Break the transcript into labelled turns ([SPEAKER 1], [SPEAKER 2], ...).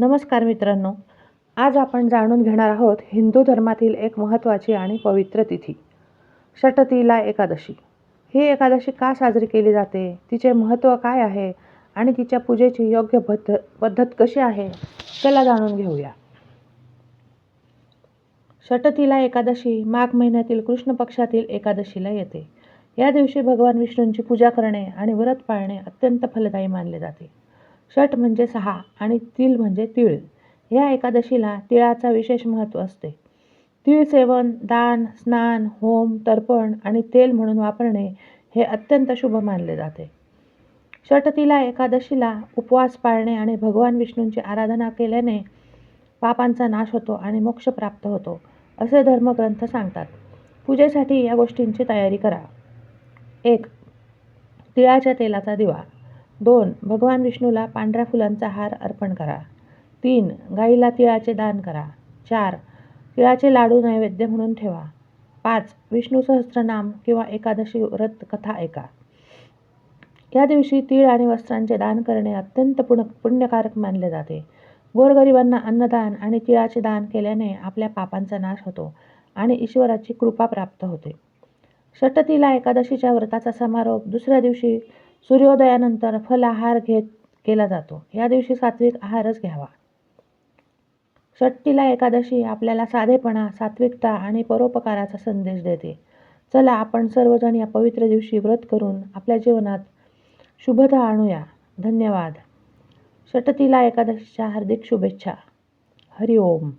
[SPEAKER 1] नमस्कार मित्रांनो. आज आपण जाणून घेणार आहोत हिंदू धर्मातील एक महत्त्वाची आणि पवित्र तिथी षटतीला एकादशी. ही एकादशी का साजरी केली जाते? तिचे महत्त्व काय आहे? आणि तिच्या पूजेची योग्य पद्ध पद्धत कशी आहे? त्याला जाणून घेऊया. षटतीला एकादशी माघ महिन्यातील कृष्ण पक्षातील एकादशीला येते. या दिवशी भगवान विष्णूंची पूजा करणे आणि व्रत पाळणे अत्यंत फलदायी मानले जाते. षट म्हणजे सहा आणि तिल म्हणजे तीळ. या एकादशीला तिळाचा विशेष महत्त्व असते. तीळ सेवन दान स्नान होम तर्पण आणि तेल म्हणून वापरणे हे अत्यंत शुभ मानले जाते. षटतिला एकादशीला उपवास पाळणे आणि भगवान विष्णूंची आराधना केल्याने पापांचा नाश होतो आणि मोक्ष प्राप्त होतो असे धर्मग्रंथ सांगतात. पूजेसाठी या गोष्टींची तयारी करा. एक तिळाच्या तेलाचा दिवा. दोन भगवान विष्णूला पांढऱ्या फुलांचा हार अर्पण करा. तीन गाईला तिळाचे दान करा. चार तिळाचे लाडू नैवेद्य म्हणून ठेवा. पाच विष्णू सहस्त्रनाम किंवा एकादशी व्रत कथा ऐका. या दिवशी तीळ आणि वस्त्रांचे दान करणे अत्यंत पुण पुण्यकारक मानले जाते. गोरगरिबांना अन्नदान आणि तिळाचे दान केल्याने आपल्या पापांचा नाश होतो आणि ईश्वराची कृपा प्राप्त होते. षटतीला एकादशीच्या व्रताचा समारोप दुसऱ्या दिवशी सूर्योदयानंतर फलाहार घेत केला जातो. या दिवशी सात्विक आहारच घ्यावा. षट्टीला एकादशी आपल्याला साधेपणा सात्विकता आणि परोपकाराचा संदेश देते. चला आपण सर्वजण या पवित्र दिवशी व्रत करून आपल्या जीवनात शुभता आणूया. धन्यवाद. षटतीला एकादशीच्या हार्दिक शुभेच्छा. हरिओम.